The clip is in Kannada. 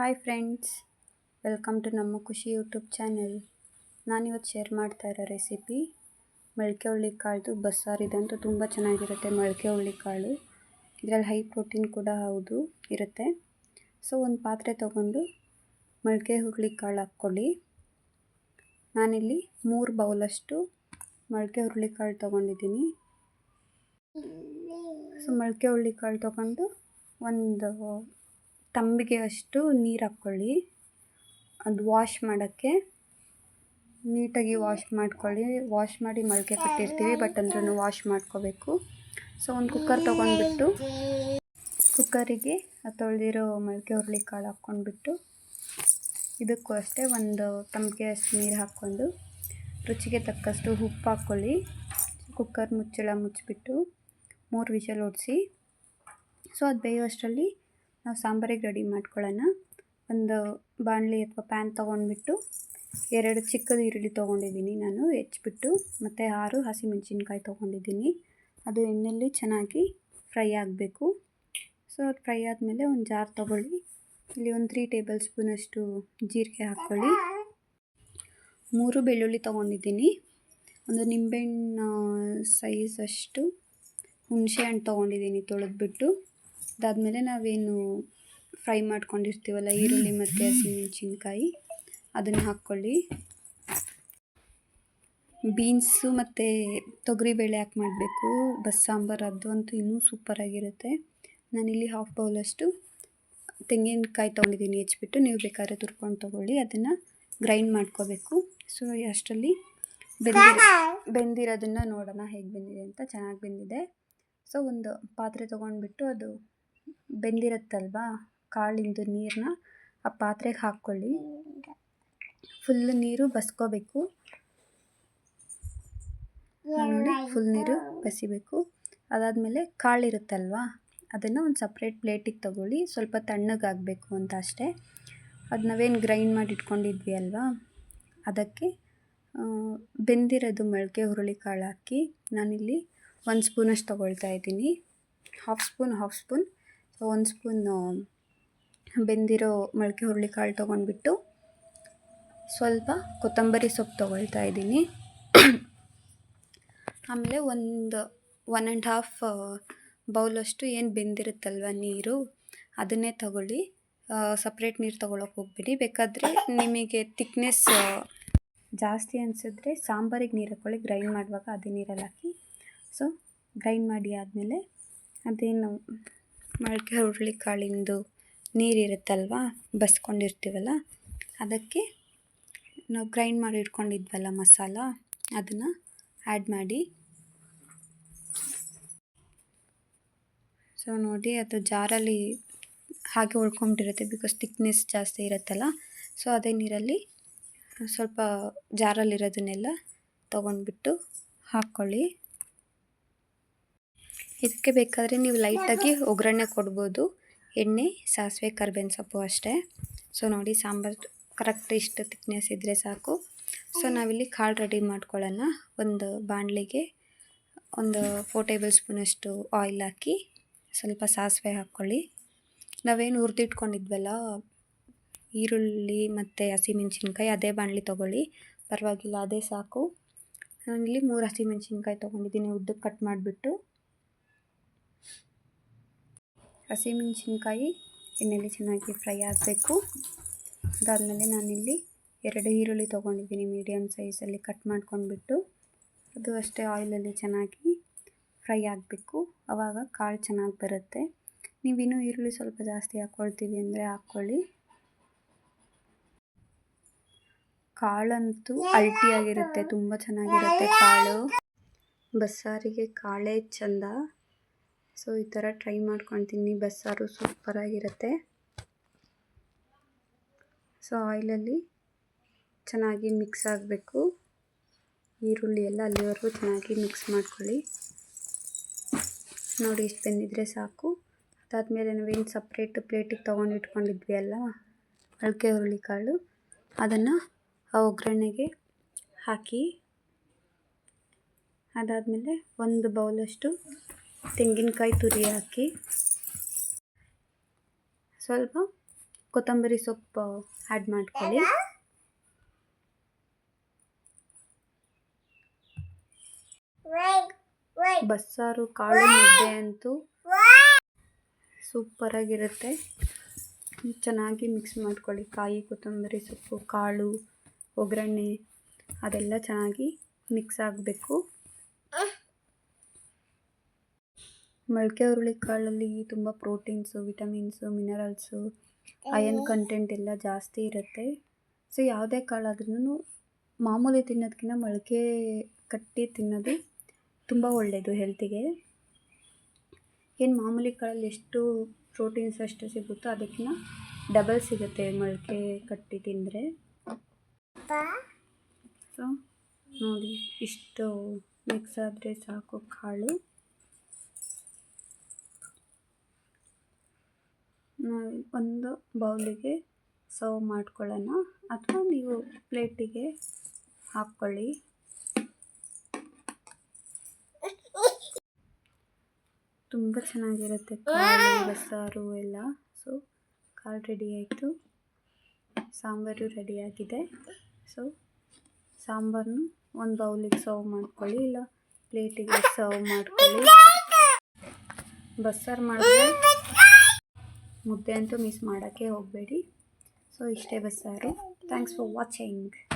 ಹಾಯ್ ಫ್ರೆಂಡ್ಸ್, ವೆಲ್ಕಮ್ ಟು ನಮ್ಮ ಖುಷಿ ಯೂಟ್ಯೂಬ್ ಚಾನೆಲ್. ನಾನಿವತ್ತು ಶೇರ್ ಮಾಡ್ತಾ ಇರೋ ರೆಸಿಪಿ ಮೊಳಕೆ ಹುಳ್ಳಿಕಾಳ್ದು ಬಸ್ಸಾರು. ಇದಂತೂ ತುಂಬ ಚೆನ್ನಾಗಿರುತ್ತೆ ಮೊಳಕೆ ಹುಳ್ಳಿಕಾಳು ಇದರಲ್ಲಿ ಹೈ ಪ್ರೋಟೀನ್ ಕೂಡ ಹೌದು, ಇರುತ್ತೆ. ಸೊ, ಒಂದು ಪಾತ್ರೆ ತೊಗೊಂಡು ಮೊಳಕೆ ಹುರುಳಿಕಾಳು ಹಾಕ್ಕೊಳ್ಳಿ. ನಾನಿಲ್ಲಿ ಮೂರು ಬೌಲಷ್ಟು ಮೊಳಕೆ ಹುರುಳಿ ಕಾಳು ತೊಗೊಂಡಿದ್ದೀನಿ. ಸೊ ಮೊಳಕೆ ಹುರುಳಿಕಾಳು ತೊಗೊಂಡು ಒಂದು ತಂಬಿಗೆ ಅಷ್ಟು ನೀರು ಹಾಕ್ಕೊಳ್ಳಿ. ಅದು ವಾಶ್ ಮಾಡೋಕ್ಕೆ. ನೀಟಾಗಿ ವಾಶ್ ಮಾಡ್ಕೊಳ್ಳಿ. ವಾಶ್ ಮಾಡಿ ಮೊಳಕೆ ಕಟ್ಟಿರ್ತೀವಿ ಬಟ್ ಅಂದ್ರೂ ವಾಶ್ ಮಾಡ್ಕೋಬೇಕು. ಸೊ ಒಂದು ಕುಕ್ಕರ್ ತೊಗೊಂಡ್ಬಿಟ್ಟು ಕುಕ್ಕರಿಗೆ ತೊಳೆದಿರೋ ಮೊಳಕೆ ಹುರುಳಿಕಾಳು ಹಾಕ್ಕೊಂಡ್ಬಿಟ್ಟು, ಇದಕ್ಕೂ ಅಷ್ಟೇ ಒಂದು ತಂಬಿಗೆ ಅಷ್ಟು ನೀರು ಹಾಕ್ಕೊಂಡು, ರುಚಿಗೆ ತಕ್ಕಷ್ಟು ಉಪ್ಪು ಹಾಕ್ಕೊಳ್ಳಿ. ಕುಕ್ಕರ್ ಮುಚ್ಚಳ ಮುಚ್ಚಿಬಿಟ್ಟು ಮೂರು ವಿಷಲ್ ಹೊಡಿಸಿ ಸೊ ಅದು ಬೇಯುವಷ್ಟರಲ್ಲಿ ನಾವು ಸಾಂಬಾರಿಗೆ ರೆಡಿ ಮಾಡ್ಕೊಳ್ಳೋಣ. ಒಂದು ಬಾಣಲಿ ಅಥವಾ ಪ್ಯಾನ್ ತೊಗೊಂಡ್ಬಿಟ್ಟು ಎರಡು ಚಿಕ್ಕದು ಈರುಳ್ಳಿ ತೊಗೊಂಡಿದ್ದೀನಿ ನಾನು, ಹೆಚ್ಚಿಬಿಟ್ಟು ಮತ್ತು ಆರು ಹಸಿಮೆಣಸಿನ್ಕಾಯಿ ತೊಗೊಂಡಿದ್ದೀನಿ. ಅದು ಎಣ್ಣೆಯಲ್ಲಿ ಚೆನ್ನಾಗಿ ಫ್ರೈ ಆಗಬೇಕು. ಸೊ, ಅದು ಫ್ರೈ ಆದಮೇಲೆ ಒಂದು ಜಾರ್ ತೊಗೊಳ್ಳಿ. ಇಲ್ಲಿ ಒಂದು ತ್ರೀ ಟೇಬಲ್ ಸ್ಪೂನಷ್ಟು ಜೀರಿಗೆ ಹಾಕ್ಕೊಳ್ಳಿ. ಮೂರು ಬೆಳ್ಳುಳ್ಳಿ ತೊಗೊಂಡಿದ್ದೀನಿ. ಒಂದು ನಿಂಬೆಹಣ್ಣು ಸೈಜಷ್ಟು ಹುಣಸೆ ಹಣ್ಣು ತೊಗೊಂಡಿದ್ದೀನಿ ತೊಳೆದ್ಬಿಟ್ಟು. ಅದಾದಮೇಲೆ ನಾವೇನು ಫ್ರೈ ಮಾಡ್ಕೊಂಡಿರ್ತೀವಲ್ಲ, ಈರುಳ್ಳಿ ಮತ್ತು ಹಸಿಮೆಣಸಿನ್ಕಾಯಿ, ಅದನ್ನು ಹಾಕ್ಕೊಳ್ಳಿ. ಬೀನ್ಸು ಮತ್ತು ತೊಗರಿಬೇಳೆ ಹಾಕಿ ಮಾಡಬೇಕು? ಬಸ್ ಸಾಂಬಾರು ಅದು ಅಂತೂ ಇನ್ನೂ ಸೂಪರಾಗಿರುತ್ತೆ ನಾನಿಲ್ಲಿ ಹಾಫ್ ಬೌಲಷ್ಟು ತೆಂಗಿನಕಾಯಿ ತೊಗೊಂಡಿದ್ದೀನಿ ಹೆಚ್ಚಿಬಿಟ್ಟು ನೀವು ಬೇಕಾದ್ರೆ ತುರ್ಕೊಂಡು ತೊಗೊಳ್ಳಿ. ಅದನ್ನು ಗ್ರೈಂಡ್ ಮಾಡ್ಕೋಬೇಕು. ಸೊ ಅಷ್ಟರಲ್ಲಿ ಬೆಂದಿರೋ ಬೆಂದಿರೋದನ್ನು ನೋಡೋಣ, ಹೇಗೆ ಬೆಂದಿದೆ ಅಂತ. ಚೆನ್ನಾಗಿ ಬೆಂದಿದೆ. ಸೊ ಒಂದು ಪಾತ್ರೆ ತೊಗೊಂಡ್ಬಿಟ್ಟು ಅದು ಬೆಂದಿರುತ್ತಲ್ವಾ? ಕಾಳಿಂದು ನೀರನ್ನ ಆ ಪಾತ್ರೆಗೆ ಹಾಕ್ಕೊಳ್ಳಿ. ಫುಲ್ ನೀರು ಬಸ್ಕೋಬೇಕು. ನೋಡಿ, ಫುಲ್ ನೀರು ಬಸಿಬೇಕು. ಅದಾದಮೇಲೆ ಕಾಳಿರುತ್ತಲ್ವಾ? ಅದನ್ನು ಒಂದು ಸಪ್ರೇಟ್ ಪ್ಲೇಟಿಗೆ ತಗೊಳ್ಳಿ. ಸ್ವಲ್ಪ ತಣ್ಣಗಾಗಬೇಕು ಅಂತ ಅಷ್ಟೇ. ಅದು ನಾವೇನು ಗ್ರೈಂಡ್ ಮಾಡಿ ಇಟ್ಕೊಂಡಿದ್ವಿ ಅಲ್ವಾ? ಅದಕ್ಕೆ ಬೆಂದಿರೋದು ಮೊಳಕೆ ಹುರುಳಿಕಾಳು ಹಾಕಿ ನಾನಿಲ್ಲಿ ಒಂದು ಸ್ಪೂನಷ್ಟು ತೊಗೊಳ್ತಾ ಇದ್ದೀನಿ. ಹಾಫ್ ಸ್ಪೂನ್ ಹಾಫ್ ಸ್ಪೂನ್ ಒಂದು ಸ್ಪೂನ್ ಬೆಂದಿರೋ ಮೊಳಕೆ ಹುರುಳಿಕಾಳು ತೊಗೊಂಡ್ಬಿಟ್ಟು ಸ್ವಲ್ಪ ಕೊತ್ತಂಬರಿ ಸೊಪ್ಪು ತೊಗೊಳ್ತಾ ಇದ್ದೀನಿ. ಆಮೇಲೆ ಒಂದು ಒನ್ ಆ್ಯಂಡ್ ಹಾಫ್ ಬೌಲಷ್ಟು ಏನು ಬೆಂದಿರುತ್ತಲ್ವ ನೀರು, ಅದನ್ನೇ ತಗೊಳ್ಳಿ. ಸಪ್ರೇಟ್ ನೀರು ತೊಗೊಳಕ್ಕೆ ಹೋಗ್ಬೇಡಿ. ಬೇಕಾದರೆ ನಿಮಗೆ ತಿಕ್ನೆಸ್ ಜಾಸ್ತಿ ಅನಿಸಿದ್ರೆ ಸಾಂಬಾರಿಗೆ ನೀರು ಹಾಕ್ಕೊಳ್ಳಿ ಗ್ರೈಂಡ್ ಮಾಡುವಾಗ ಅದೇ ನೀರಲ್ಲಿ ಹಾಕಿ. ಸೊ ಗ್ರೈಂಡ್ ಮಾಡಿ ಆದಮೇಲೆ ಅದೇನು ಮೊಳಕೆ ಹುರುಳಿಕಾಳಿಂದು ನೀರಿರುತ್ತಲ್ವ? ಬಸ್ಕೊಂಡಿರ್ತೀವಲ್ಲ? ಅದಕ್ಕೆ ನಾವು ಗ್ರೈಂಡ್ ಮಾಡಿ ಇಟ್ಕೊಂಡಿದ್ವಲ್ಲ ಮಸಾಲ, ಅದನ್ನು ಆ್ಯಡ್ ಮಾಡಿ. ಸೊ ನೋಡಿ, ಅದು ಜಾರಲ್ಲಿ ಹಾಗೆ ಉಳ್ಕೊಂಡಿರುತ್ತೆ ಬಿಕಾಸ್ ತಿಕ್ನೆಸ್ ಜಾಸ್ತಿ ಇರುತ್ತಲ್ಲ. ಸೊ ಅದೇ ನೀರಲ್ಲಿ ಸ್ವಲ್ಪ ಜಾರಲ್ಲಿರೋದನ್ನೆಲ್ಲ ತೊಗೊಂಡ್ಬಿಟ್ಟು ಹಾಕ್ಕೊಳ್ಳಿ ಇದಕ್ಕೆ ಬೇಕಾದರೆ ನೀವು ಲೈಟಾಗಿ ಒಗ್ಗರಣೆ ಕೊಡ್ಬೋದು. ಎಣ್ಣೆ, ಸಾಸಿವೆ, ಕರ್ಬೇವಿನ ಸೊಪ್ಪು ಅಷ್ಟೇ. ಸೊ ನೋಡಿ, ಸಾಂಬಾರು ಕರೆಕ್ಟ್ ಇಷ್ಟು ತಿಕ್ನೆಸ್ ಇದ್ದರೆ ಸಾಕು. ಸೊ ನಾವಿಲ್ಲಿ ಕಾಳು ರೆಡಿ ಮಾಡ್ಕೊಳ್ಳೋಣ. ಒಂದು ಬಾಣಲಿಗೆ ಒಂದು ಫೋರ್ ಟೇಬಲ್ ಸ್ಪೂನಷ್ಟು ಆಯಿಲ್ ಹಾಕಿ ಸ್ವಲ್ಪ ಸಾಸಿವೆ ಹಾಕ್ಕೊಳ್ಳಿ. ನಾವೇನು ಹುರಿದಿಟ್ಕೊಂಡಿದ್ವಲ್ಲ, ಈರುಳ್ಳಿ ಮತ್ತು ಹಸಿಮೆಣ್ಸಿನ್ಕಾಯಿ ಅದೇ ಬಾಣಲಿ ತೊಗೊಳ್ಳಿ. ಪರವಾಗಿಲ್ಲ, ಅದೇ ಸಾಕು. ನಾನಿಲ್ಲಿ ಮೂರು ಹಸಿಮೆಣ್ಸಿನ್ಕಾಯಿ ತೊಗೊಂಡಿದ್ದೀನಿ, ಉದ್ದಕ್ಕೆ ಕಟ್ ಮಾಡಿಬಿಟ್ಟು. ಹಸಿಮೆಣ್ಸಿನ್ಕಾಯಿ ಎಣ್ಣೆಲಿ ಚೆನ್ನಾಗಿ ಫ್ರೈ ಆಗಬೇಕು. ಅದಾದಮೇಲೆ ನಾನಿಲ್ಲಿ ಎರಡು ಈರುಳ್ಳಿ ತೊಗೊಂಡಿದ್ದೀನಿ ಮೀಡಿಯಮ್ ಸೈಜಲ್ಲಿ ಕಟ್ ಮಾಡ್ಕೊಂಡ್ಬಿಟ್ಟು. ಅದು ಅಷ್ಟೇ ಆಯಿಲಲ್ಲಿ ಚೆನ್ನಾಗಿ ಫ್ರೈ ಆಗಬೇಕು. ಆವಾಗ ಕಾಳು ಚೆನ್ನಾಗಿ ಬರುತ್ತೆ. ನೀವಿನ್ನೂ ಈರುಳ್ಳಿ ಸ್ವಲ್ಪ ಜಾಸ್ತಿ ಹಾಕ್ಕೊಳ್ತೀವಿ ಅಂದರೆ ಹಾಕ್ಕೊಳ್ಳಿ. ಕಾಳಂತೂ ಅಲ್ಟಿಯಾಗಿರುತ್ತೆ, ತುಂಬ ಚೆನ್ನಾಗಿರುತ್ತೆ ಕಾಳು. ಬಸ್ಸಾರಿಗೆ ಕಾಳೇ ಚಂದ. ಸೊ, ಈ ಥರ ಟ್ರೈ ಮಾಡ್ಕೊತೀನಿ ಬಸ್ಸಾರು ಸೂಪರಾಗಿರುತ್ತೆ. ಸೊ, ಆಯಿಲಲ್ಲಿ ಚೆನ್ನಾಗಿ ಮಿಕ್ಸ್ ಆಗಬೇಕು. ಈರುಳ್ಳಿ ಎಲ್ಲ ಅಲ್ಲಿವರೆಗೂ ಚೆನ್ನಾಗಿ ಮಿಕ್ಸ್ ಮಾಡ್ಕೊಳ್ಳಿ. ನೋಡಿ, ಇಷ್ಟು ಬೆಂದಿದ್ರೆ ಸಾಕು. ಅದಾದಮೇಲೆ ನಾವೇನು ಸಪ್ರೇಟ್ ಪ್ಲೇಟಿಗೆ ತೊಗೊಂಡು ಇಟ್ಕೊಂಡಿದ್ವಿ ಅಲ್ಲ ಮೊಳಕೆ ಹುರುಳಿಕಾಳು ಅದನ್ನು ಆ ಒಗ್ಗರಣೆಗೆ ಹಾಕಿ, ಅದಾದಮೇಲೆ ಒಂದು ಬೌಲಷ್ಟು ತೆಂಗಿನಕಾಯಿ ತುರಿ ಹಾಕಿ ಸ್ವಲ್ಪ ಕೊತ್ತಂಬರಿ ಸೊಪ್ಪು ಆ್ಯಡ್ ಮಾಡ್ಕೊಳ್ಳಿ. ಬಸ್ಸಾರು, ಕಾಳು ಮುದ್ದೆ ಅಂತೂ ಸೂಪರಾಗಿರುತ್ತೆ ಚೆನ್ನಾಗಿ ಮಿಕ್ಸ್ ಮಾಡ್ಕೊಳ್ಳಿ. ಕಾಯಿ, ಕೊತ್ತಂಬರಿ ಸೊಪ್ಪು, ಕಾಳು, ಒಗ್ಗರಣೆ ಅದೆಲ್ಲ ಚೆನ್ನಾಗಿ ಮಿಕ್ಸ್ ಆಗಬೇಕು. ಮೊಳಕೆ ಹುರುಳಿಕಾಳಲ್ಲಿ ತುಂಬ proteins vitamins minerals iron content ಎಲ್ಲ ಜಾಸ್ತಿ ಇರುತ್ತೆ. ಸೊ ಯಾವುದೇ ಕಾಳಾದ್ರೂ ಮಾಮೂಲಿ ತಿನ್ನೋದಕ್ಕಿಂತ ಮೊಳಕೆ ಕಟ್ಟಿ ತಿನ್ನೋದು ತುಂಬ ಒಳ್ಳೆಯದು ಹೆಲ್ತಿಗೆ ಏನು ಮಾಮೂಲಿ ಕಾಳಲ್ಲಿ ಎಷ್ಟು ಪ್ರೋಟೀನ್ಸ್ ಅಷ್ಟು ಸಿಗುತ್ತೋ ಅದಕ್ಕಿಂತ ಡಬಲ್ ಸಿಗುತ್ತೆ ಮೊಳಕೆ ಕಟ್ಟಿ ತಿಂದರೆ. ಸೊ ನೋಡಿ ಇಷ್ಟು ಮಿಕ್ಸ್ ಆದರೆ ಸಾಕು ಕಾಳು. ಒಂದು ಬೌಲಿಗೆ ಸರ್ವ್ ಮಾಡ್ಕೊಳ್ಳೋಣ. ಅಥವಾ ನೀವು ಪ್ಲೇಟಿಗೆ ಹಾಕ್ಕೊಳ್ಳಿ. ತುಂಬ ಚೆನ್ನಾಗಿರುತ್ತೆ ಬಸ್ಸಾರು ಎಲ್ಲ. ಸೊ ಕಾಳು ರೆಡಿ ಆಯಿತು. ಸಾಂಬಾರು ರೆಡಿಯಾಗಿದೆ ಸೊ ಸಾಂಬಾರನ್ನು ಒಂದು ಬೌಲಿಗೆ ಸರ್ವ್ ಮಾಡ್ಕೊಳ್ಳಿ. ಇಲ್ಲ, ಪ್ಲೇಟಿಗೆ ಸರ್ವ್ ಮಾಡ್ಕೊಳ್ಳಿ. ಬಸ್ಸಾರು ಮಾಡಿದ್ರೆ ಮುದ್ದೆ ಅಂತೂ ಮಿಸ್ ಮಾಡೋಕ್ಕೆ ಹೋಗಬೇಡಿ. ಸೊ ಇಷ್ಟೇ ಬಸ್ಸಾರು. Thanks for watching